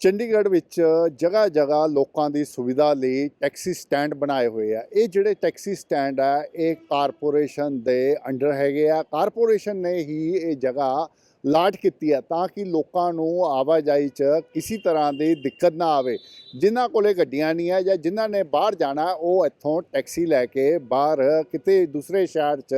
ਚੰਡੀਗੜ੍ਹ ਵਿੱਚ ਜਗ੍ਹਾ ਜਗ੍ਹਾ ਲੋਕਾਂ ਦੀ ਸੁਵਿਧਾ ਲਈ ਟੈਕਸੀ ਸਟੈਂਡ ਬਣਾਏ ਹੋਏ ਆ। ਇਹ ਜਿਹੜੇ ਟੈਕਸੀ ਸਟੈਂਡ ਆ, ਇਹ ਕਾਰਪੋਰੇਸ਼ਨ ਦੇ ਅੰਡਰ ਹੈਗੇ ਆ। ਕਾਰਪੋਰੇਸ਼ਨ ਨੇ ਹੀ ਇਹ ਜਗ੍ਹਾ ਲਾਟ ਕੀਤੀ ਆ ਤਾਂ ਕਿ ਲੋਕਾਂ ਨੂੰ ਆਵਾਜਾਈ 'ਚ ਕਿਸੇ ਤਰ੍ਹਾਂ ਦੀ ਦਿੱਕਤ ਨਾ ਆਵੇ। ਜਿਨ੍ਹਾਂ ਕੋਲੇ ਗੱਡੀਆਂ ਨਹੀਂ ਆ ਜਾਂ ਜਿਨ੍ਹਾਂ ਨੇ ਬਾਹਰ ਜਾਣਾ, ਉਹ ਇੱਥੋਂ ਟੈਕਸੀ ਲੈ ਕੇ ਬਾਹਰ ਕਿਤੇ ਦੂਸਰੇ ਸ਼ਹਿਰ 'ਚ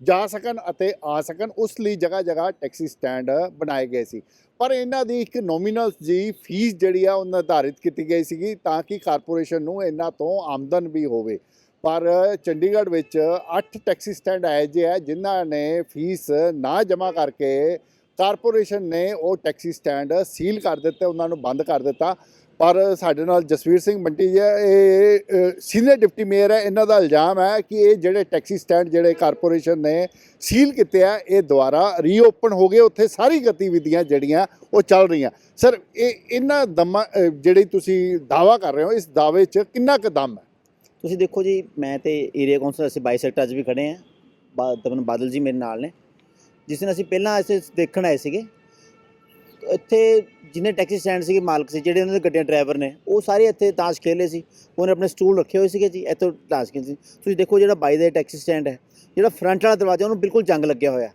ਜਾ ਸਕਣ ਅਤੇ ਆ ਸਕਣ, ਉਸ ਲਈ ਜਗ੍ਹਾ ਜਗ੍ਹਾ ਟੈਕਸੀ ਸਟੈਂਡ ਬਣਾਏ ਗਏ ਸੀ। ਪਰ ਇਹਨਾਂ ਦੀ ਇੱਕ ਨੋਮੀਨਲ ਜੀ ਫੀਸ ਜਿਹੜੀ ਆ ਉਹ ਨਿਰਧਾਰਿਤ ਕੀਤੀ ਗਈ ਸੀਗੀ ਤਾਂ ਕਿ ਕਾਰਪੋਰੇਸ਼ਨ ਨੂੰ ਇਹਨਾਂ ਤੋਂ ਆਮਦਨ ਵੀ ਹੋਵੇ। ਪਰ ਚੰਡੀਗੜ੍ਹ ਵਿੱਚ 8 ਟੈਕਸੀ ਸਟੈਂਡ ਆਏ ਜੇ ਆ, ਜਿਨ੍ਹਾਂ ਨੇ ਫੀਸ ਨਾ ਜਮ੍ਹਾਂ ਕਰਕੇ ਕਾਰਪੋਰੇਸ਼ਨ ਨੇ ਉਹ ਟੈਕਸੀ ਸਟੈਂਡ ਸੀਲ ਕਰ ਦਿੱਤੇ, ਉਹਨਾਂ ਨੂੰ ਬੰਦ ਕਰ ਦਿੱਤਾ। ਪਰ ਸਾਡੇ ਨਾਲ ਜਸਵੀਰ ਸਿੰਘ ਮੰਟੀ ਜੀ ਹੈ, ਇਹ ਸੀਨੀਅਰ ਡਿਪਟੀ ਮੇਅਰ ਹੈ ਇਹਨਾਂ ਦਾ ਇਲਜ਼ਾਮ ਹੈ ਕਿ ਇਹ ਜਿਹੜੇ ਟੈਕਸੀ ਸਟੈਂਡ ਜਿਹੜੇ ਕਾਰਪੋਰੇਸ਼ਨ ਨੇ ਸੀਲ ਕੀਤੇ ਆ ਇਹ ਦੁਬਾਰਾ ਰੀਓਪਨ ਹੋ ਗਏ ਉੱਥੇ ਸਾਰੀ ਗਤੀਵਿਧੀਆਂ ਜਿਹੜੀਆਂ ਉਹ ਚੱਲ ਰਹੀਆਂ। ਸਰ ਇਹ ਇਹਨਾਂ ਦਮਾਂ ਜਿਹੜੀ ਤੁਸੀਂ ਦਾਵਾ ਕਰ ਰਹੇ ਹੋ ਇਸ ਦਾਅਵੇ 'ਚ ਕਿੰਨਾ ਕੁ ਦਮ ਹੈ? ਤੁਸੀਂ ਦੇਖੋ ਜੀ ਮੈਂ ਤੇ ਏਰੀਆ ਕੌਂਸਲ ਅਸੀਂ ਬਾਈ ਸੈਕਟਰ 'ਚ ਵੀ ਖੜੇ ਆ ਦਮਨ ਬਾਦਲ ਜੀ ਮੇਰੇ ਨਾਲ ਨੇ। ਜਿਸ ਦਿਨ ਅਸੀਂ ਪਹਿਲਾਂ ਐਸੇ ਦੇਖਣ ਆਏ ਸੀਗੇ ਇੱਥੇ ਜਿੰਨੇ ਟੈਕਸੀ ਸਟੈਂਡ ਸੀਗੇ ਮਾਲਕ ਸੀ ਜਿਹੜੇ ਉਹਨਾਂ ਦੇ ਗੱਡੀਆਂ ਡਰਾਈਵਰ ਨੇ ਉਹ ਸਾਰੇ ਇੱਥੇ ਤਾਸ਼ ਖੇਲੇ ਸੀ। ਉਹਨੇ ਆਪਣੇ ਸਟੂਲ ਰੱਖੇ ਹੋਏ ਸੀਗੇ ਜੀ ਇੱਥੇ ਤਾਸ਼ ਖੇਲੇ ਸੀ। ਤੁਸੀਂ ਦੇਖੋ ਜਿਹੜਾ ਬਾਈ ਦਾ ਟੈਕਸੀ ਸਟੈਂਡ ਹੈ ਜਿਹੜਾ ਫਰੰਟ ਵਾਲਾ ਦਰਵਾਜ਼ਾ ਉਹਨੂੰ ਬਿਲਕੁਲ ਜੰਗ ਲੱਗਿਆ ਹੋਇਆ।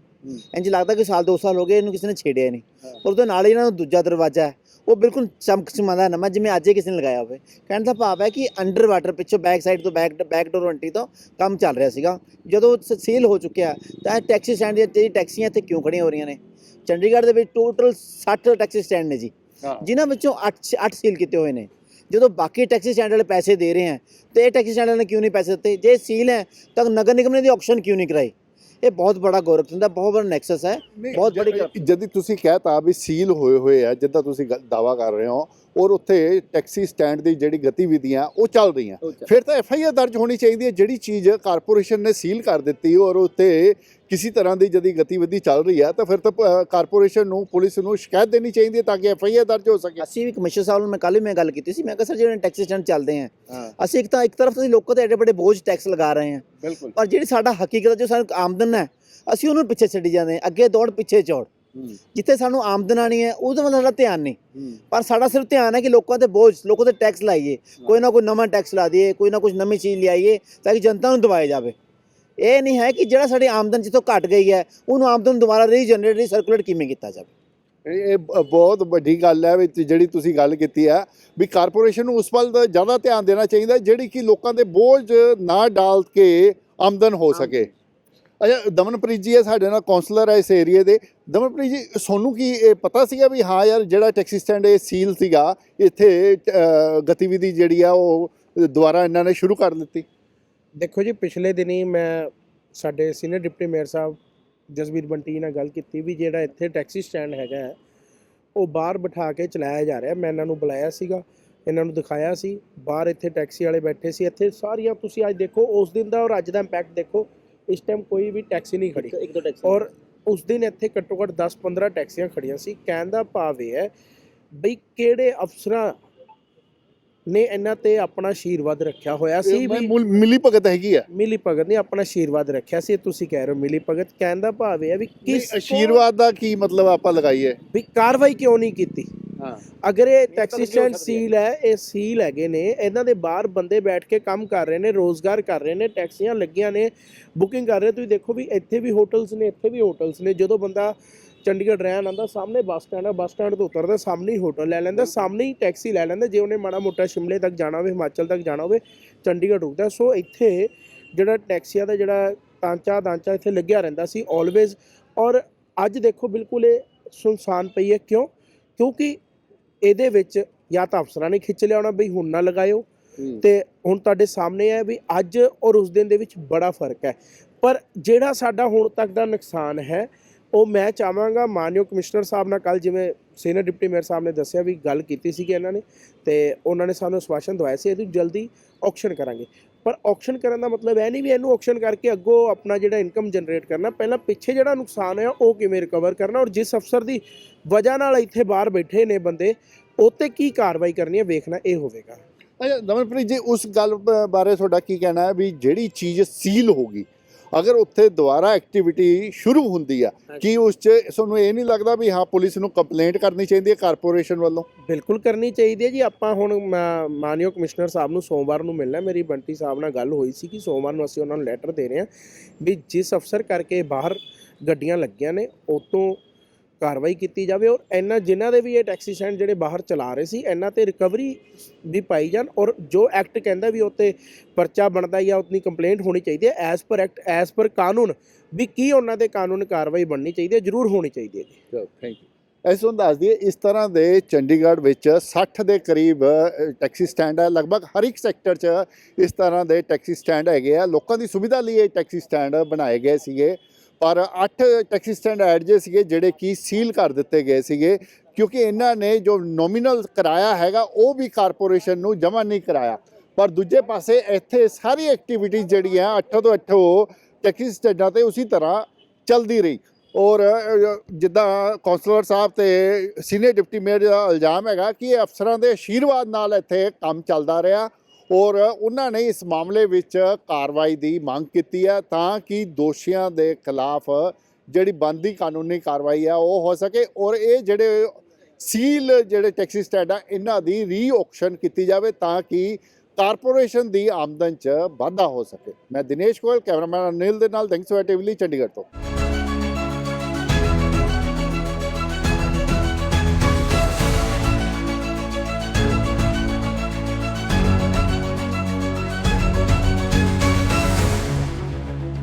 ਇੰਜ ਲੱਗਦਾ ਕਿ ਸਾਲ ਦੋ ਸਾਲ ਹੋ ਗਏ ਇਹਨੂੰ ਕਿਸੇ ਨੇ ਛੇੜਿਆ ਨਹੀਂ। ਔਰ ਉਹਦੇ ਨਾਲ ਹੀ ਇਹਨਾਂ ਦਾ ਦੂਜਾ ਦਰਵਾਜ਼ਾ ਹੈ ਉਹ ਬਿਲਕੁਲ ਚਮਕ ਚਮਾਦਾ ਨਵਾਂ ਜਿਵੇਂ ਅੱਜ ਹੀ ਕਿਸੇ ਨੇ ਲਗਾਇਆ ਹੋਵੇ। ਕਹਿਣ ਦਾ ਭਾਵ ਹੈ ਕਿ ਅੰਡਰ ਵਾਟਰ ਪਿੱਛੋਂ ਬੈਕ ਸਾਈਡ ਤੋਂ ਬੈਕ ਬੈਕ ਡੋਰ ਐਂਟਰੀ ਤੋਂ ਕੰਮ ਚੱਲ ਰਿਹਾ ਸੀਗਾ। ਜਦੋਂ ਸੀਲ ਹੋ ਚੁੱਕਿਆ ਤਾਂ ਇਹ ਟੈਕਸੀ ਸਟੈਂਡ ਦੀਆਂ ਜਿਹੜੀ ਟੈਕਸੀਆਂ ਇੱਥੇ ਕਿਉਂ ਖੜੀਆਂ ਹੋ ਰਹੀਆਂ ਨੇ? ਚੰਡੀਗੜ੍ਹ ਦੇ ਵਿੱਚ ਟੋਟਲ 60 ਟੈਕਸੀ ਸਟੈਂਡ ਨੇ ਜੀ। ਜਿਨ੍ਹਾਂ ਵਿੱਚੋਂ 8 8 ਸੀਲ ਕੀਤੇ ਹੋਏ ਨੇ। ਜਦੋਂ ਬਾਕੀ ਟੈਕਸੀ ਸਟੈਂਡ ਵਾਲੇ ਪੈਸੇ ਦੇ ਰਹੇ ਹੈ ਤੇ ਇਹ ਟੈਕਸੀ ਸਟੈਂਡ ਵਾਲੇ ਨੇ ਕਿਉਂ ਨਹੀਂ ਪੈਸੇ ਦਿੱਤੇ? ਜੇ ਸੀਲ ਹੈ ਤਾਂ ਨਗਰ ਨਿਗਮ ਨੇ ਦੀ ਆਕਸ਼ਨ ਕਿਉਂ ਨਹੀਂ ਕਰਾਈ? ਇਹ ਬਹੁਤ ਬੜਾ ਗੌਰਖਤਨ ਦਾ ਬਹੁਤ ਬੜਾ ਨੈਕਸਸ ਹੈ ਬਹੁਤ ਬੜੀ। ਜਦ ਤੁਸੀਂ ਕਹਿਤਾ ਵੀ ਸੀਲ ਹੋਏ ਹੋਏ ਆ ਜਿੱਦਾਂ ਤੁਸੀਂ ਦਾਵਾ ਕਰ ਰਹੇ ਹੋ ਔਰ ਉੱਥੇ ਟੈਕਸੀ ਸਟੈਂਡ ਦੀ ਜਿਹੜੀ ਗਤੀਵਿਧੀਆਂ ਉਹ ਚੱਲ ਰਹੀਆਂ। ਫਿਰ ਤਾਂ ਐਫ ਆਈ ਆਰ ਦਰਜ ਹੋਣੀ ਚਾਹੀਦੀ ਹੈ। ਜਿਹੜੀ ਚੀਜ਼ ਕਾਰਪੋਰੇਸ਼ਨ ਨੇ ਸੀਲ ਕਰ ਦਿੱਤੀ ਔਰ ਉੱਤੇ ਕਿਸੇ ਤਰ੍ਹਾਂ ਦੀ ਜਦੀ ਗਤੀਵਿਧੀ ਚੱਲ ਰਹੀ ਹੈ ਤਾਂ ਫਿਰ ਤਾਂ ਕਾਰਪੋਰੇਸ਼ਨ ਨੂੰ ਪੁਲਿਸ ਨੂੰ ਸ਼ਿਕਾਇਤ ਦੇਣੀ ਚਾਹੀਦੀ ਹੈ ਤਾਂ ਕਿ ਐਫ ਆਈ ਆਰ ਦਰਜ ਹੋ ਸਕੇ। ਅਸੀਂ ਵੀ ਕਮਿਸ਼ਨਰ ਸਾਹਿਬ ਨੂੰ ਮੈਂ ਕੱਲ੍ਹ ਵੀ ਮੈਂ ਗੱਲ ਕੀਤੀ ਸੀ। ਮੈਂ ਕਿਹਾ ਸਰ ਜਿਹੜੇ ਟੈਕਸੀ ਸਟੈਂਡ ਚੱਲਦੇ ਆ ਅਸੀਂ ਇੱਕ ਤਾਂ ਇੱਕ ਤਰਫ ਅਸੀਂ ਲੋਕਾਂ ਤੇ ਐਡੇ ਵੱਡੇ ਬੋਝ ਟੈਕਸ ਲਗਾ ਰਹੇ ਬਿਲਕੁਲ। ਪਰ ਜਿਹੜੀ ਸਾਡਾ ਹਕੀਕਤ ਜੋ ਸਾਨੂੰ ਆਮਦਨ ਹੈ ਅਸੀਂ ਉਹਨੂੰ ਪਿੱਛੇ ਛੱਡੀ ਜਾਂਦੇ ਹਾਂ ਅੱਗੇ ਦੌੜ ਪਿੱਛੇ ਚੌੜ। ਜਿੱਥੇ ਸਾਨੂੰ ਆਮਦਨ ਆਣੀ ਹੈ ਉਹਦੇ ਵੱਲ ਸਾਡਾ ਧਿਆਨ ਨਹੀਂ। ਪਰ ਸਾਡਾ ਸਿਰਫ ਧਿਆਨ ਹੈ ਕਿ ਲੋਕਾਂ ਤੇ ਬੋਝ ਲੋਕਾਂ ਤੇ ਟੈਕਸ ਲਾਈਏ। ਕੋਈ ਨਾ ਕੋਈ ਨਵਾਂ ਟੈਕਸ ਲਾ ਦਈਏ ਕੋਈ ਨਾ ਕੁਝ ਨਵੀਂ ਚੀਜ਼ ਲਿਆਈਏ ਤਾਂ ਕਿ ਜਨਤਾ ਨੂੰ ਦਵਾਇਆ ਜਾਵੇ। ਇਹ ਨਹੀਂ ਹੈ ਕਿ ਜਿਹੜਾ ਸਾਡੀ ਆਮਦਨ ਜਿੱਥੋਂ ਘਟ ਗਈ ਹੈ ਉਹਨੂੰ ਆਮਦਨ ਦੁਬਾਰਾ ਰੀਜਨਰੇਟ ਰੀਸਰਕੂਲੇਟ ਕਿਵੇਂ ਕੀਤਾ ਜਾਵੇ। ਇਹ ਬਹੁਤ ਵੱਡੀ ਗੱਲ ਹੈ ਵਿੱਚ ਜਿਹੜੀ ਤੁਸੀਂ ਗੱਲ ਕੀਤੀ ਹੈ ਵੀ ਕਾਰਪੋਰੇਸ਼ਨ ਨੂੰ ਉਸ ਵੱਲ ਜ਼ਿਆਦਾ ਧਿਆਨ ਦੇਣਾ ਚਾਹੀਦਾ ਜਿਹੜੀ ਕਿ ਲੋਕਾਂ ਦੇ ਬੋਝ ਨਾ ਡਾਲ ਕੇ ਆਮਦਨ ਹੋ। ਸਕੇ। ਅੱਛਾ ਦਮਨਪ੍ਰੀਤ ਜੀ ਹੈ ਸਾਡੇ ਨਾਲ ਕਾਉਂਸਲਰ ਹੈ ਇਸ ਏਰੀਏ ਦੇ। ਦਮਨਪ੍ਰੀਤ ਜੀ ਤੁਹਾਨੂੰ ਕੀ ਇਹ ਪਤਾ ਸੀਗਾ ਵੀ ਹਾਂ ਯਾਰ ਜਿਹੜਾ ਟੈਕਸੀ ਸਟੈਂਡ ਇਹ ਸੀਲ ਸੀਗਾ ਇੱਥੇ ਅ, ਗਤੀਵਿਧੀ ਜਿਹੜੀ ਆ ਉਹ ਦੁਬਾਰਾ ਇਹਨਾਂ ਨੇ ਸ਼ੁਰੂ ਕਰ ਦਿੱਤੀ ਦੇਖੋ ਜੀ ਪਿਛਲੇ ਦਿਨੀ ਮੈਂ ਸਾਡੇ ਸੀਨੀਅਰ ਡਿਪਟੀ ਮੇਅਰ ਸਾਹਿਬ ਜਸਵੀਰ ਬੰਟੀ ਨਾਲ ਗੱਲ ਕੀਤੀ ਵੀ ਜਿਹੜਾ ਇੱਥੇ ਟੈਕਸੀ ਸਟੈਂਡ ਹੈਗਾ ਹੈ, ਉਹ ਬਾਹਰ ਬਿਠਾ ਕੇ ਚਲਾਇਆ ਜਾ ਰਿਹਾ। ਮੈਂ ਇਹਨਾਂ ਨੂੰ ਬੁਲਾਇਆ ਸੀਗਾ ਇਹਨਾਂ ਨੂੰ ਦਿਖਾਇਆ ਸੀ। ਬਾਹਰ ਇੱਥੇ ਟੈਕਸੀ ਵਾਲੇ ਬੈਠੇ ਸੀ। ਇੱਥੇ ਸਾਰੀਆਂ ਤੁਸੀਂ ਅੱਜ ਦੇਖੋ ਉਸ ਦਿਨ ਦਾ ਔਰ ਅੱਜ ਦਾ ਇੰਪੈਕਟ ਦੇਖੋ। ਇਸ ਟਾਈਮ ਕੋਈ ਵੀ ਟੈਕਸੀ ਨਹੀਂ ਖੜੀ। ਇੱਕ ਦੋ ਟੈਕਸੀ ਔਰ ਉਸ ਦਿਨ ਇੱਥੇ ਘੱਟੋ ਘੱਟ 10-15 ਟੈਕਸੀਆਂ ਖੜੀਆਂ ਸੀ। ਕਹਿਣ ਦਾ ਭਾਵ ਇਹ ਹੈ ਬਈ ਕਿਹੜੇ ਅਫਸਰਾਂ ਨੇ ਇਹਨਾਂ ਤੇ ਆਪਣਾ ਆਸ਼ੀਰਵਾਦ ਰੱਖਿਆ ਹੋਇਆ ਸੀ ਵੀ ਮੁਲ- ਭਗਤ ਹੈਗੀ ਆ। ਮਿਲੀ ਭਗਤ ਨੇ ਆਪਣਾ ਆਸ਼ੀਰਵਾਦ ਰੱਖਿਆ ਸੀ ਤੁਸੀਂ ਕਹਿ ਰਹੇ ਹੋ ਮਿਲੀ ਭਗਤ। ਕਹਿਣ ਦਾ ਭਾਵ ਇਹ ਹੈ ਵੀ ਕਿਸ ਆਸ਼ੀਰਵਾਦ ਦਾ ਕੀ ਮਤਲਬ ਆਪਾਂ ਲਗਾਈਏ? ਵੀ ਕਾਰਵਾਈ ਕਿਉਂ ਨਹੀਂ ਕੀਤੀ? ਅਗਰ ਇਹ ਟੈਕਸੀ ਸਟੈਂਡ ਸੀਲ ਹੈ, ਇਹ ਸੀਲ ਹੈਗੇ ਨੇ, ਇਹਨਾਂ ਦੇ ਬਾਹਰ ਬੰਦੇ ਬੈਠ ਕੇ ਕੰਮ ਕਰ ਰਹੇ ਨੇ, ਰੋਜ਼ਗਾਰ ਕਰ ਰਹੇ ਨੇ ਟੈਕਸੀਆਂ ਲੱਗੀਆਂ ਨੇ ਬੁਕਿੰਗ ਕਰ ਰਹੇ। ਤੁਸੀਂ ਦੇਖੋ ਵੀ ਇੱਥੇ ਵੀ ਹੋਟਲਸ ਨੇ, ਇੱਥੇ ਵੀ ਹੋਟਲਸ ਨੇ। ਜਦੋਂ ਬੰਦਾ ਚੰਡੀਗੜ੍ਹ ਰਹਿਣ ਆਉਂਦਾ, ਸਾਹਮਣੇ ਬੱਸ ਸਟੈਂਡ ਹੈ ਬੱਸ ਸਟੈਂਡ ਤੋਂ ਉਤਰਦਾ, ਸਾਹਮਣੇ ਹੀ ਹੋਟਲ ਲੈ ਲੈਂਦਾ, ਸਾਹਮਣੇ ਹੀ ਟੈਕਸੀ ਲੈ ਲੈਂਦਾ। ਜੇ ਉਹਨੇ ਮਾੜਾ ਮੋਟਾ ਸ਼ਿਮਲੇ ਤੱਕ ਜਾਣਾ ਹੋਵੇ, ਹਿਮਾਚਲ ਤੱਕ ਜਾਣਾ ਹੋਵੇ, ਚੰਡੀਗੜ੍ਹ ਰੁਕਦਾ। ਸੋ ਇੱਥੇ ਜਿਹੜਾ ਟੈਕਸੀਆਂ ਦਾ ਜਿਹੜਾ ਤਾਂਚਾ ਦਾਂਚਾ ਇੱਥੇ ਲੱਗਿਆ ਰਹਿੰਦਾ ਸੀ ਆਲਵੇਜ਼ ਔਰ ਅੱਜ ਦੇਖੋ, ਬਿਲਕੁਲ ਇਹ ਸੁਨਸਾਨ ਪਈ ਹੈ। ਕਿਉਂ? ਕਿਉਂਕਿ ਇਹਦੇ ਵਿੱਚ ਜਾਂ ਤਾਂ ਅਫਸਰਾਂ ਨੇ ਖਿੱਚ ਲਿਆ ਹੋਣਾ ਬਈ ਹੁਣ ਨਾ ਲਗਾਇਓ। ਤੇ ਹੁਣ ਤੁਹਾਡੇ ਸਾਹਮਣੇ ਹੈ ਵੀ ਅੱਜ ਔਰ ਉਸ ਦਿਨ ਦੇ ਵਿੱਚ ਬੜਾ ਫ਼ਰਕ ਹੈ। ਪਰ ਜਿਹੜਾ ਸਾਡਾ ਹੁਣ ਤੱਕ ਦਾ ਨੁਕਸਾਨ ਹੈ ਉਹ ਮੈਂ ਚਾਹਾਂਗਾ ਮਾਨਯੋਗ ਕਮਿਸ਼ਨਰ ਸਾਹਿਬ ਨਾਲ ਕੱਲ ਜਿਵੇਂ ਸੀਨੀਅਰ ਡਿਪਟੀ ਮੇਅਰ ਸਾਹਿਬ ਨੇ ਦੱਸਿਆ ਵੀ ਗੱਲ ਕੀਤੀ ਸੀ ਕਿ ਇਹਨਾਂ ਨੇ ਤੇ ਉਹਨਾਂ ਨੇ ਸਾਨੂੰ ਸਵਾਸ਼ਨ ਦਵਾਇਆ ਸੀ, ਇਹਦੀ ਜਲਦੀ ਆਕਸ਼ਨ ਕਰਾਂਗੇ। ਪਰ ਆਕਸ਼ਨ ਕਰਨ ਦਾ ਮਤਲਬ ਇਹ ਨਹੀਂ ਵੀ ਇਹਨੂੰ ਆਕਸ਼ਨ ਕਰਕੇ ਅੱਗੋਂ ਆਪਣਾ ਜਿਹੜਾ ਇਨਕਮ ਜਨਰੇਟ ਕਰਨਾ, ਪਹਿਲਾਂ ਪਿੱਛੇ ਜਿਹੜਾ ਨੁਕਸਾਨ ਹੈ ਉਹ ਕਿਵੇਂ ਰਿਕਵਰ ਕਰਨਾ ਔਰ ਜਿਸ ਅਫਸਰ ਦੀ ਵਜ੍ਹਾ ਨਾਲ ਇੱਥੇ ਬਾਹਰ ਬੈਠੇ ਨੇ ਬੰਦੇ ਉਹ 'ਤੇ ਕੀ ਕਾਰਵਾਈ ਕਰਨੀ ਹੈ, ਵੇਖਣਾ ਇਹ ਹੋਵੇਗਾ। ਅੱਛਾ ਦਮਨਪ੍ਰੀਤ ਜੀ, ਉਸ ਗੱਲ ਬਾਰੇ ਤੁਹਾਡਾ ਕੀ ਕਹਿਣਾ ਹੈ ਵੀ ਜਿਹੜੀ ਚੀਜ਼ ਸੀਲ ਹੋ ਗਈ ਅਗਰ ਉੱਥੇ ਦੁਬਾਰਾ ਐਕਟੀਵਿਟੀ ਸ਼ੁਰੂ ਹੁੰਦੀ ਆ ਕੀ ਉਸ 'ਚ ਤੁਹਾਨੂੰ ਇਹ ਨਹੀਂ ਲੱਗਦਾ ਵੀ ਹਾਂ ਪੁਲਿਸ ਨੂੰ ਕੰਪਲੇਂਟ ਕਰਨੀ ਚਾਹੀਦੀ ਹੈ ਕਾਰਪੋਰੇਸ਼ਨ ਵੱਲੋਂ? ਬਿਲਕੁਲ ਕਰਨੀ ਚਾਹੀਦੀ ਹੈ ਜੀ। ਆਪਾਂ ਹੁਣ ਮਾਨਯੋਗ ਕਮਿਸ਼ਨਰ ਸਾਹਿਬ ਨੂੰ ਸੋਮਵਾਰ ਨੂੰ ਮਿਲਣਾ। ਮੇਰੀ ਬੰਟੀ ਸਾਹਿਬ ਨਾਲ ਗੱਲ ਹੋਈ ਸੀ ਕਿ ਸੋਮਵਾਰ ਨੂੰ ਅਸੀਂ ਉਹਨਾਂ ਨੂੰ ਲੈਟਰ ਦੇ ਰਹੇ ਹਾਂ ਵੀ ਜਿਸ ਅਫਸਰ ਕਰਕੇ ਬਾਹਰ ਗੱਡੀਆਂ ਲੱਗੀਆਂ ਨੇ ਉਤੋਂ ਕਾਰਵਾਈ ਕੀਤੀ ਜਾਵੇ ਔਰ ਇਹਨਾਂ ਜਿਨ੍ਹਾਂ ਦੇ ਵੀ ਇਹ ਟੈਕਸੀ ਸਟੈਂਡ ਜਿਹੜੇ ਬਾਹਰ ਚਲਾ ਰਹੇ ਸੀ, ਇਹਨਾਂ ਤੇ ਰਿਕਵਰੀ ਵੀ ਪਾਈ ਜਾਣ ਔਰ ਜੋ ਐਕਟ ਕਹਿੰਦਾ ਵੀ ਉੱਤੇ ਪਰਚਾ ਬਣਦਾ ਜਾਂ ਉਤਨੀ ਕੰਪਲੇਂਟ ਹੋਣੀ ਚਾਹੀਦੀ ਹੈ as per act as per ਕਾਨੂੰਨ ਵੀ ਕੀ ਉਹਨਾਂ ਤੇ ਕਾਨੂੰਨ ਕਾਰਵਾਈ ਬਣਨੀ ਚਾਹੀਦੀ ਹੈ, ਜ਼ਰੂਰ ਹੋਣੀ ਚਾਹੀਦੀ ਹੈ ਜੀ। ਥੈਂਕ ਯੂ ਇਸ ਨੂੰ ਦੱਸ ਦਈਏ, ਇਸ ਤਰ੍ਹਾਂ ਦੇ ਚੰਡੀਗੜ੍ਹ ਵਿੱਚ 60 ਦੇ ਕਰੀਬ ਟੈਕਸੀ ਸਟੈਂਡ ਹੈ, ਲਗਭਗ ਹਰ ਇੱਕ ਸੈਕਟਰ 'ਚ ਇਸ ਤਰ੍ਹਾਂ ਦੇ ਟੈਕਸੀ ਸਟੈਂਡ ਹੈਗੇ ਆ। ਲੋਕਾਂ ਦੀ ਸੁਵਿਧਾ ਲਈ ਇਹ ਟੈਕਸੀ ਸਟੈਂਡ ਬਣਾਏ ਗਏ ਸੀਗੇ। ਪਰ 8 ਟੈਕਸੀ ਸਟੈਂਡ ਐਡ ਜੇ ਸੀਗੇ, ਜਿਹੜੇ ਕਿ ਸੀਲ ਕਰ ਦਿੱਤੇ ਗਏ ਸੀਗੇ, ਕਿਉਂਕਿ ਇਹਨਾਂ ਨੇ ਜੋ ਨੋਮੀਨਲ ਕਿਰਾਇਆ ਹੈਗਾ, ਉਹ ਵੀ ਕਾਰਪੋਰੇਸ਼ਨ ਨੂੰ ਜਮ੍ਹਾਂ ਨਹੀਂ ਕਰਾਇਆ। ਪਰ ਦੂਜੇ ਪਾਸੇ ਇੱਥੇ ਸਾਰੀ ਐਕਟੀਵਿਟੀ ਜਿਹੜੀ ਆ 8 ਤੋਂ 8 ਟੈਕਸੀ ਸਟੈਂਡਾਂ ਤੇ ਉਸੇ ਤਰ੍ਹਾਂ ਚੱਲਦੀ ਰਹੀ। ਔਰ ਜਿੱਦਾਂ ਕੌਂਸਲਰ ਸਾਹਿਬ ਤੇ ਸੀਨੀਅਰ ਡਿਪਟੀ ਮੇਅਰ ਦਾ ਇਲਜ਼ਾਮ ਹੈਗਾ ਕਿ ਇਹ ਅਫਸਰਾਂ ਦੇ ਆਸ਼ੀਰਵਾਦ ਨਾਲ ਇੱਥੇ ਕੰਮ ਚੱਲਦਾ ਰਿਹਾ। ਔਰ ਉਹਨਾਂ ਨੇ ਇਸ ਮਾਮਲੇ ਵਿੱਚ ਕਾਰਵਾਈ ਦੀ ਮੰਗ ਕੀਤੀ ਹੈ ਤਾਂ ਕਿ ਦੋਸ਼ੀਆਂ ਦੇ ਖਿਲਾਫ ਜਿਹੜੀ ਬੰਦੀ ਕਾਨੂੰਨੀ ਕਾਰਵਾਈ ਹੈ ਉਹ ਹੋ ਸਕੇ ਔਰ ਇਹ ਜਿਹੜੇ ਸੀਲ ਜਿਹੜੇ ਟੈਕਸੀ ਸਟੈਂਡ ਆ, ਇਹਨਾਂ ਦੀ ਰੀਆਕਸ਼ਨ ਕੀਤੀ ਜਾਵੇ ਤਾਂ ਕਿ ਕਾਰਪੋਰੇਸ਼ਨ ਦੀ ਆਮਦਨ 'ਚ ਵਾਧਾ ਹੋ ਸਕੇ। ਮੈਂ ਦਿਨੇਸ਼ ਗੋਇਲ, ਕੈਮਰਾਮੈਨ ਅਨਿਲ ਦੇ ਨਾਲ ਦੰਗਸਵਾ ਟੀਵੀ ਚੰਡੀਗੜ੍ਹ ਤੋਂ।